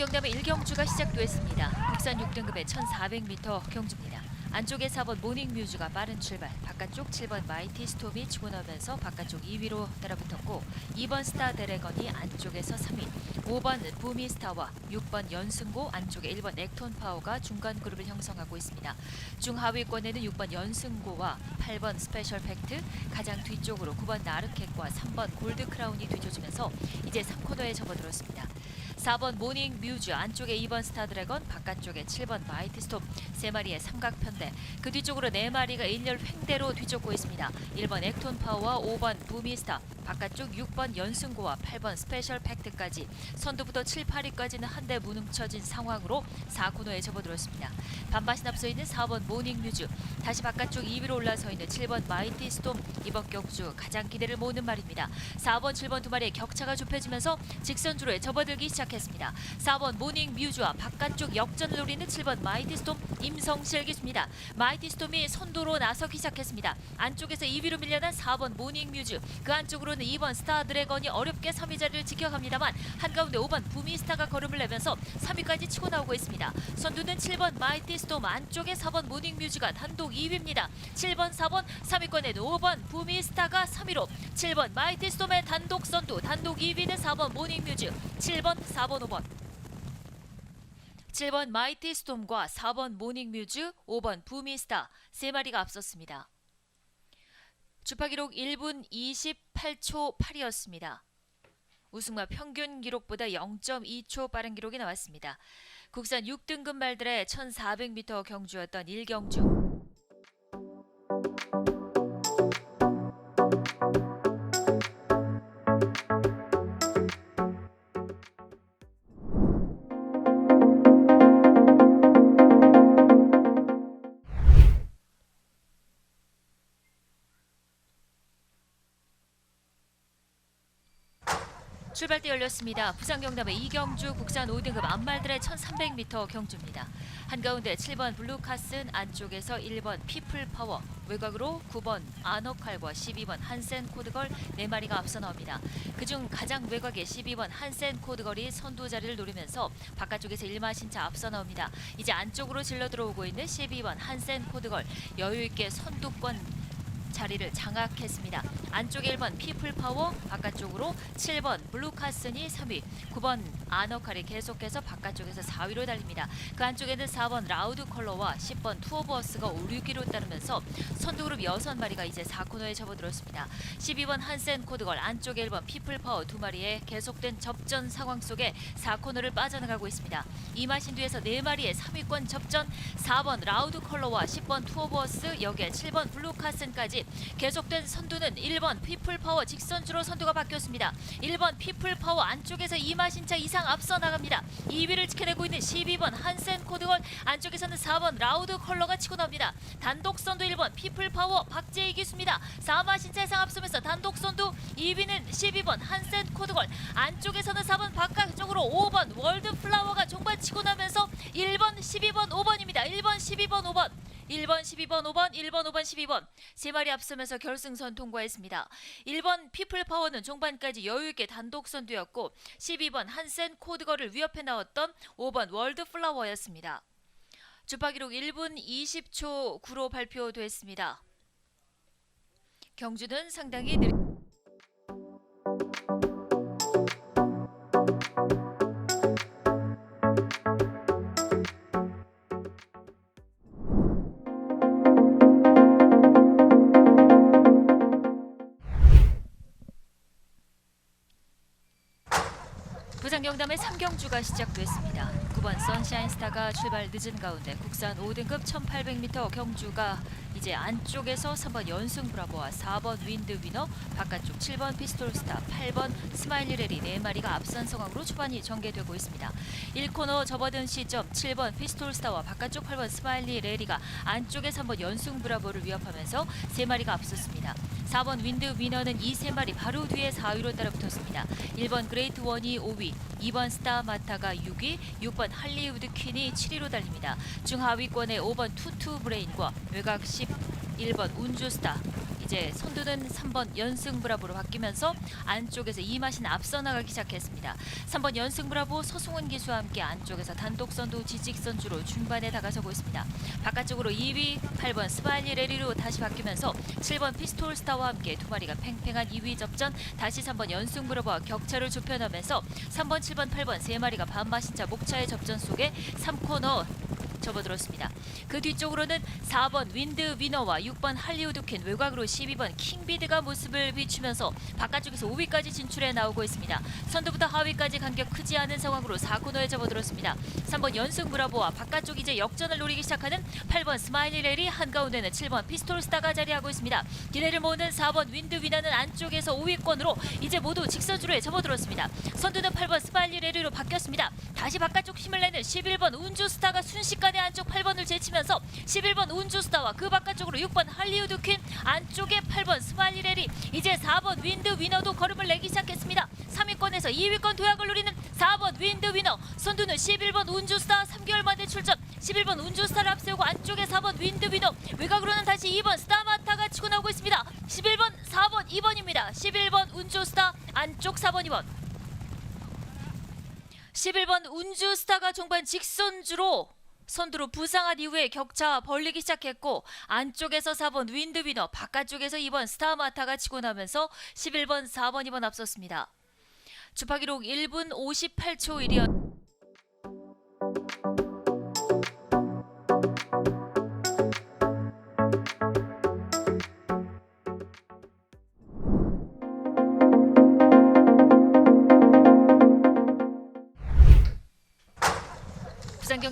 경남의 1경주가 시작됐습니다. 국산 6등급의 1400m 경주입니다. 안쪽에 4번 모닝뮤즈가 빠른 출발, 바깥쪽 7번 마이티 스톰이 치고 나오면서 바깥쪽 2위로 따라붙었고 2번 스타 드래건이 안쪽에서 3위, 5번 부미스타와 6번 연승고 안쪽에 1번 액톤 파워가 중간 그룹을 형성하고 있습니다. 중하위권에는 6번 연승고와 8번 스페셜 팩트, 가장 뒤쪽으로 9번 나르켓과 3번 골드 크라운이 뒤져주면서 이제 3코너에 접어들었습니다. 4번 모닝 뮤즈 안쪽에 2번 스타 드래건 바깥쪽에 7번 마이티 스톱 세 마리의 삼각편대. 그 뒤쪽으로 네 마리가 일렬 횡대로 뒤쫓고 있습니다. 1번 액톤 파워와 5번 부미스타 바깥쪽 6번 연승고와 8번 스페셜 팩트까지 선두부터 7, 8위까지는 한데 무능쳐진 상황으로 4코너에 접어들었습니다. 반바신 앞서 있는 4번 모닝 뮤즈 다시 바깥쪽 2위로 올라서 있는 7번 마이티 스톰 이번 경주 가장 기대를 모으는 말입니다. 4번, 7번 두 마리의 격차가 좁혀지면서 직선주로에 접어들기 시작했습니다. 4번 모닝 뮤즈와 바깥쪽 역전을 노리는 7번 마이티 스톰 임성실 기수입니다. 마이티 스톰이 선두로 나서기 시작했습니다. 안쪽에서 2위로 밀려난 4번 모닝 뮤즈 그 안쪽으로 는 2번 스타 드래건이 어렵게 3위 자리를 지켜갑니다만 한가운데 5번 부미스타가 걸음을 내면서 3위까지 치고 나오고 있습니다. 선두는 7번 마이티 스톰 안쪽에 4번 모닝 뮤즈가 단독 2위입니다. 7번, 4번, 3위권에는 5번 부미스타가 3위로 7번 마이티 스톰의 단독 선두 단독 2위는 4번 모닝 뮤즈 7번, 4번, 5번 7번 마이티 스톰과 4번 모닝 뮤즈, 5번 부미스타 세 마리가 앞섰습니다. 주파 기록 1분 28초 8이었습니다. 우승마 평균 기록보다 0.2초 빠른 기록이 나왔습니다. 국산 6등급 말들의 1400m 경주였던 1경주. 출발대 열렸습니다. 부산 경남의 이경주 국산 5등급 암말들의 1300m 경주입니다. 한가운데 7번 블루카슨 안쪽에서 1번 피플 파워 외곽으로 9번 아너칼과 12번 한센 코드걸 4마리가 앞서 나옵니다. 그중 가장 외곽에 12번 한센 코드걸이 선두 자리를 노리면서 바깥쪽에서 일마신차 앞서 나옵니다. 이제 안쪽으로 질러 들어오고 있는 12번 한센 코드걸 여유 있게 선두권 자리를 장악했습니다. 안쪽에 1번 피플 파워, 바깥쪽으로 7번 블루카슨이 3위, 9번 아너칼이 계속해서 바깥쪽에서 4위로 달립니다. 그 안쪽에는 4번 라우드 컬러와 10번 투어버스가 5, 6위로 따르면서 선두그룹 6마리가 이제 4코너에 접어들었습니다. 12번 한센 코드걸 안쪽에 1번 피플 파워 두 마리의 계속된 접전 상황 속에 4코너를 빠져나가고 있습니다. 이마신 뒤에서 4마리의 3위권 접전 4번 라우드 컬러와 10번 투어버스 여기에 7번 블루카슨까지 계속된 선두는 1번 피플 파워 직선주로 선두가 바뀌었습니다. 1번 피플 파워 안쪽에서 이마신차 이상 앞서 나갑니다. 2위를 지켜내고 있는 12번 한센 코드걸 안쪽에서는 4번 라우드 컬러가 치고 나옵니다. 단독 선두 1번 피플 파워 박재희 기수입니다. 4마신차 이상 앞서면서 단독 선두 2위는 12번 한센 코드걸 안쪽에서는 4번 바깥쪽으로 5번 월드 플라워가 종반 치고 나면서 1번 12번 5번입니다. 1번 12번 5번 1번, 12번, 5번, 1번, 5번, 12번 세 마리 앞서면서 결승선 통과했습니다. 1번 피플 파워는 종반까지 여유 있게 단독 선두였고 12번 한센 코드걸을 위협해 나왔던 5번 월드 플라워였습니다. 주파 기록 1분 20초 9로 발표됐습니다. 경주는 상당히 느리... 3경주가 시작됐습니다. 9번 선샤인스타가 출발 늦은 가운데 국산 5등급 1800m 경주가 이제 안쪽에서 3번 연승 브라보와 4번 윈드 위너, 바깥쪽 7번 피스톨스타, 8번 스마일리 레리 4마리가 앞선 상황으로 초반이 전개되고 있습니다. 1코너 접어든 시점 7번 피스톨스타와 바깥쪽 8번 스마일리 레리가 안쪽에 3번 연승 브라보를 위협하면서 3마리가 앞섰습니다. 4번 윈드 위너는 이 세 마리 바로 뒤에 4위로 따라붙었습니다. 1번 그레이트 원이 5위, 2번 스타 마타가 6위, 6번 할리우드 퀸이 7위로 달립니다. 중하위권에 5번 투투 브레인과 외곽 11번 운주스타, 이제 선두는 3번 연승 브라보로 바뀌면서 안쪽에서 이마신 앞서 나가기 시작했습니다. 3번 연승 브라보 서승훈 기수와 함께 안쪽에서 단독 선두 지직 선주로 중반에 다가서고 있습니다. 바깥쪽으로 2위 8번 스바일리 레리로 다시 바뀌면서 7번 피스톨 스타와 함께 두 마리가 팽팽한 2위 접전 다시 3번 연승 브라보와 격차를 좁혀나면서 3번 7번 8번 세 마리가 반마신차 목차의 접전 속에 3코너 접어들었습니다. 그 뒤쪽으로는 4번 윈드 위너와 6번 할리우드 퀸 외곽으로 12번 킹비드가 모습을 비추면서 바깥쪽에서 5위까지 진출해 나오고 있습니다. 선두부터 하위까지 간격 크지 않은 상황으로 4코너에 접어들었습니다. 3번 연승 브라보와 바깥쪽 이제 역전을 노리기 시작하는 8번 스마일리 렐이 한가운데는 7번 피스톨 스타가 자리하고 있습니다. 기대를 모으는 4번 윈드 위너는 안쪽에서 5위권으로 이제 모두 직선주로에 접어들었습니다. 선두는 8번 스마일리 렐로 바뀌었습니다. 다시 바깥쪽 힘을 내는 11번 운주 스타가 순식간에 안쪽 8번을 제치면서 11번 운주 스타와 그 바깥쪽으로 6번 할리우드 퀸 안쪽에 8번 스마일리 렐이 이제 4번 윈드 위너도 걸음을 내기 시작했습니다. 3위권에서 2위권 도약을 노리는 4번 윈드 위너 선두는 11번 운주 스타 3개월 만에 출전 11번 운주 스타를 앞세우고 안쪽에 4번 윈드 위너 외곽으로는 다시 2번 스타마타가 치고 나오고 있습니다. 11번 4번 2번입니다. 11번 운주 스타 안쪽 4번 2번 11번 운주 스타가 종반 직선주로 선두로 부상한 이후에 격차 벌리기 시작했고 안쪽에서 4번 윈드 위너 바깥쪽에서 2번 스타마타가 치고 나면서 11번 4번 2번 앞섰습니다. 주파 기록 1분 58초 1이었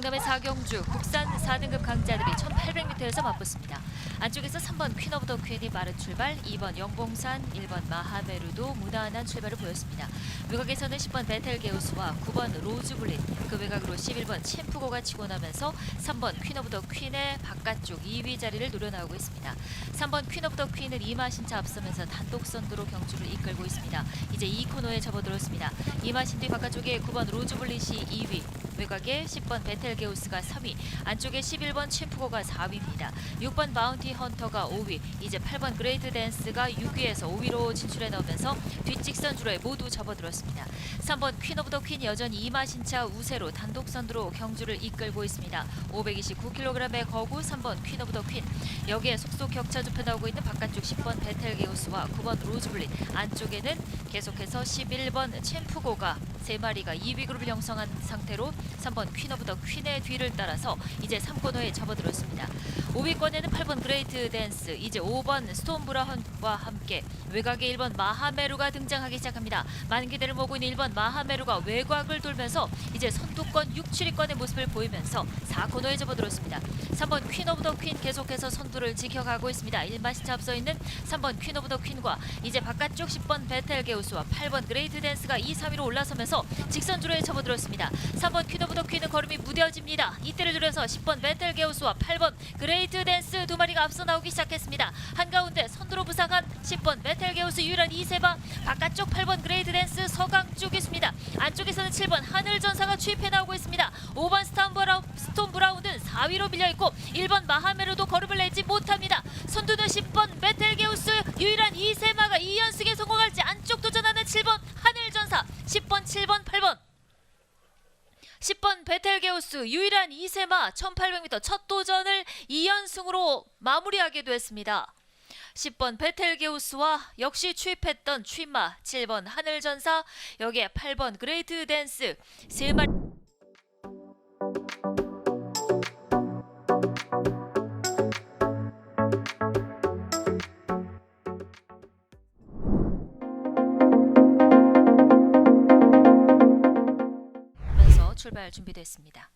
경남의 사경주 국산 4등급 강자들이 1800m에서 맞붙습니다. 안쪽에서 3번 퀸 오브 더 퀸이 빠른 출발, 2번 영봉산, 1번 마하메루도 무난한 출발을 보였습니다. 외곽에서는 10번 베텔게우스와 9번 로즈블릿, 그 외곽으로 11번 챔프고가 치고 나면서 3번 퀸 오브 더 퀸의 바깥쪽 2위 자리를 노려나오고 있습니다. 3번 퀸 오브 더 퀸은 이마신차 앞서면서 단독 선두로 경주를 이끌고 있습니다. 이제 2코너에 접어들었습니다. 이마신 뒤 바깥쪽에 9번 로즈블릿이 2위, 외곽에 10번 베텔게우스가 3위, 안쪽에 11번 챔프고가 4위입니다. 6번 마운 티 헌터가 5위, 이제 8번 그레이트 댄스가 6위에서 5위로 진출해 나오면서 뒷직선 주로에 모두 접어들었습니다. 3번 퀸 오브 더 퀸 여전히 이마신차 우세로 단독 선두로 경주를 이끌고 있습니다. 529kg의 거구 3번 퀸 오브 더 퀸. 여기에 속속 격차 좁혀 나오고 있는 바깥쪽 10번 베텔게우스와 9번 로즈블릿 안쪽에는 계속해서 11번 챔프고가 세 마리가 2위 그룹을 형성한 상태로 3번 퀸 오브 더 퀸의 뒤를 따라서 이제 3코너에 접어들었습니다. 5위권에는 8번 그레이트 댄스, 이제 5번 스톤 브라운과 함께 외곽에 1번 마하메루가 등장하기 시작합니다. 많은 기대를 모으고 있는 1번 마하메루가 외곽을 돌면서 이제 선두권 6, 7위권의 모습을 보이면서 4코너에 접어들었습니다. 3번 퀸 오브 더 퀸 계속해서 선두를 지켜가고 있습니다. 1마시차 앞서 있는 3번 퀸 오브 더 퀸과 이제 바깥쪽 10번 베텔 게우스와 8번 그레이트 댄스가 2, 3위로 올라서면서 직선주로에 접어들었습니다. 3번 퀸 오브 더 퀸은 걸음이 무뎌집니다. 이때를 노려서 10번 베텔게우스와 8번 그레이트 댄스 두 마리가 앞서 나오기 시작했습니다. 한가운데 선두로 부상한 10번 베텔게우스 유일한 이세바 바깥쪽 8번 그레이트 댄스 서강 쪽 있습니다. 안쪽에서는 7번 하늘전사가 추입해 나오고 있습니다. 5번 스톤 브라운, 스톤 브라운은 4위로 밀려 있고 1번 마하메로도 걸음을 내지 못합니다. 선두는 10번 베텔게우스 유일한 이세마가 2연승에 성공할지 안쪽 도전하는 7번 하늘전사 10번 7번 8번 10번 베텔게우스 유일한 이세마 1800m 첫 도전을 2연승으로 마무리하게 됐습니다. 10번 베텔게우스와 역시 추입했던 취마 7번 하늘전사 여기에 8번 그레이트 댄스 세 마리 출발 준비됐습니다.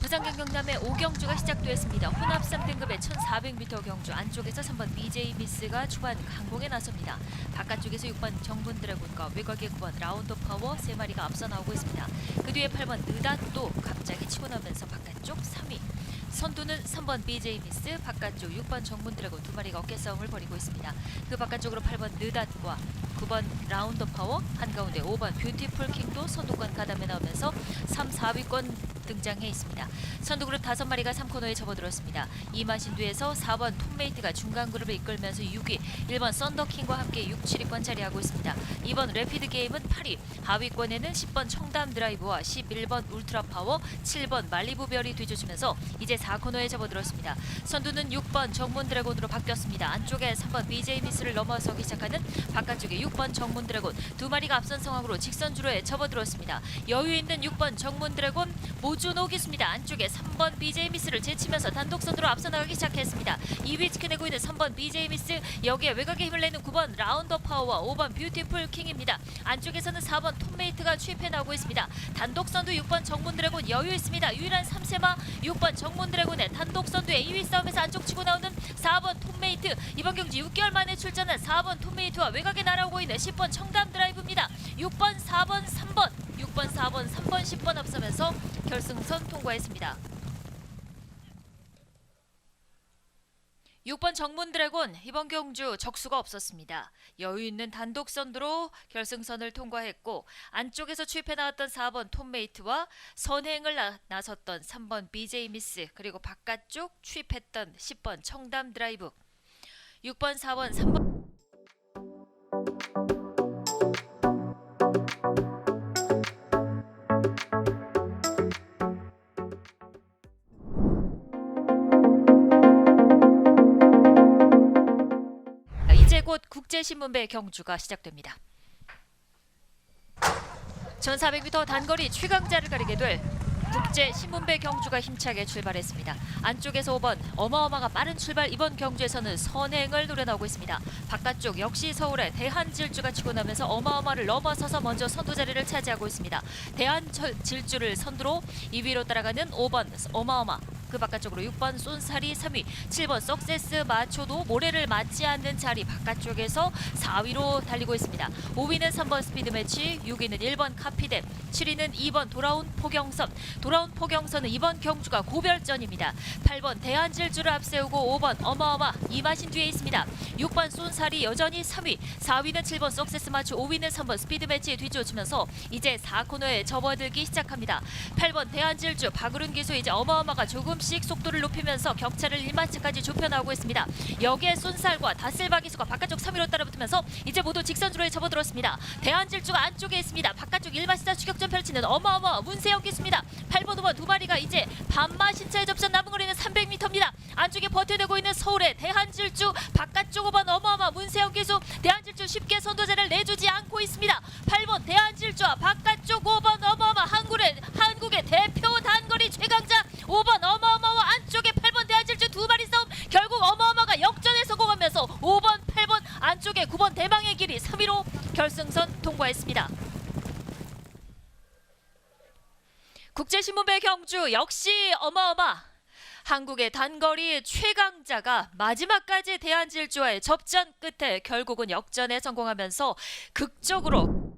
부산경 경남의 오경주가 시작됐습니다. 혼합 3등급의 1400m 경주 안쪽에서 3번 BJ 미스가 초반 강공에 나섭니다. 바깥쪽에서 6번 정분 드래곤과 외곽의 9번 라운드 파워 세 마리가 앞서 나오고 있습니다. 그 뒤에 8번 느닷도 갑자기 치고 나면서 바깥쪽 3위. 선두는 3번 BJ 미스, 바깥쪽 6번 정문 드래곤 두 마리가 어깨 싸움을 벌이고 있습니다. 그 바깥쪽으로 8번 느닷과 9번 라운드 파워, 한가운데 5번 뷰티풀 킹도 선두권 가담에 나오면서 3, 4위권 등장해 있습니다. 선두 그룹 다섯 마리가 3코너에 접어들었습니다. 이마신 뒤에서 4번 톰메이트가 중간 그룹을 이끌면서 6위, 1번 썬더킹과 함께 6, 7위권 자리하고 있습니다. 2번 래피드 게임은 8위, 하위권에는 10번 청담 드라이브와 11번 울트라 파워, 7번 말리부 별이 뒤쫓으면서 이제 4코너에 접어들었습니다. 선두는 6번 정문 드래곤으로 바뀌었습니다. 안쪽에 3번 BJ 미스를 넘어서기 시작하는 바깥쪽에 6번 정문 드래곤 두 마리가 앞선 상황으로 직선 주로에 접어들었습니다. 여유 있는 6번 정문 드래곤 모 주노 기수입니다. 안쪽에 3번 BJ 미스를 제치면서 단독 선두로 앞서 나가기 시작했습니다. 2위 지켜내고 있는 3번 BJ 미스 여기에 외곽에 힘을 내는 9번 라운더 파워와 5번 뷰티풀 킹입니다. 안쪽에서는 4번 톰메이트가 취입해 나오고 있습니다. 단독 선두 6번 정문 드래곤 여유 있습니다. 유일한 3세마 6번 정문 드래곤의 단독 선두의 2위 싸움에서 안쪽 치고 나오는 4번 톰메이트 이번 경기 6개월 만에 출전한 4번 톰메이트와 외곽에 날아오고 있는 10번 청담 드라이브입니다. 6번, 4번, 3번, 6번, 4번, 3번, 10번 앞서면서 결승선 통과했습니다. 6번 정문 드래곤 이번 경주 적수가 없었습니다. 여유 있는 단독 선두로 결승선을 통과했고 안쪽에서 출입해 나왔던 4번 톰메이트와 선행을 나, 나섰던 3번 BJ 미스 그리고 바깥쪽 출입했던 10번 청담 드라이브 6번 4번 3번 곧 국제신문배 경주가 시작됩니다. 1400m 단거리 최강자를 가리게 될 국제 신문배 경주가 힘차게 출발했습니다. 안쪽에서 5번 어마어마가 빠른 출발 이번 경주에서는 선행을 노려나오고 있습니다. 바깥쪽 역시 서울의 대한질주가 치고 나면서 어마어마를 넘어서서 먼저 선두 자리를 차지하고 있습니다. 대한질주를 선두로 2위로 따라가는 5번 어마어마 그 바깥쪽으로 6번 쏜살이 3위, 7번 석세스 마초도 모래를 맞지 않는 자리 바깥쪽에서 4위로 달리고 있습니다. 5위는 3번 스피드 매치, 6위는 1번 카피뎀, 7위는 2번 돌아온 포경선. 돌아온 포경선은 이번 경주가 고별전입니다. 8번 대한질주를 앞세우고 5번 어마어마 이마신 뒤에 있습니다. 6번 쏜살이 여전히 3위, 4위는 7번 석세스 마초, 5위는 3번 스피드 매치에 뒤쫓으면서 이제 4코너에 접어들기 시작합니다. 8번 대한질주 박으른 기수 이제 어마어마가 조금 씩 속도를 높이면서 격차를 1마치까지 좁혀나오고 있습니다. 여기에 쏜살과 다슬바 기수가 바깥쪽 3위로 따라붙으면서 이제 모두 직선주로에 접어들었습니다. 대한질주가 안쪽에 있습니다. 바깥쪽 1마시자 추격전 펼치는 어마어마 문세영 기수입니다. 8번, 5번 두 마리가 이제 반마 신차에 접선 남은 거리는 300m입니다. 안쪽에 버텨내고 있는 서울의 대한질주 바깥쪽 5번 어마어마 문세영 기수 대한질주 쉽게 선도자를 내주지 않고 있습니다. 8번 대한 어마어마. 한국의 단거리 최강자가 마지막까지 대한질주와의 접전 끝에 결국은 역전에 성공하면서 극적으로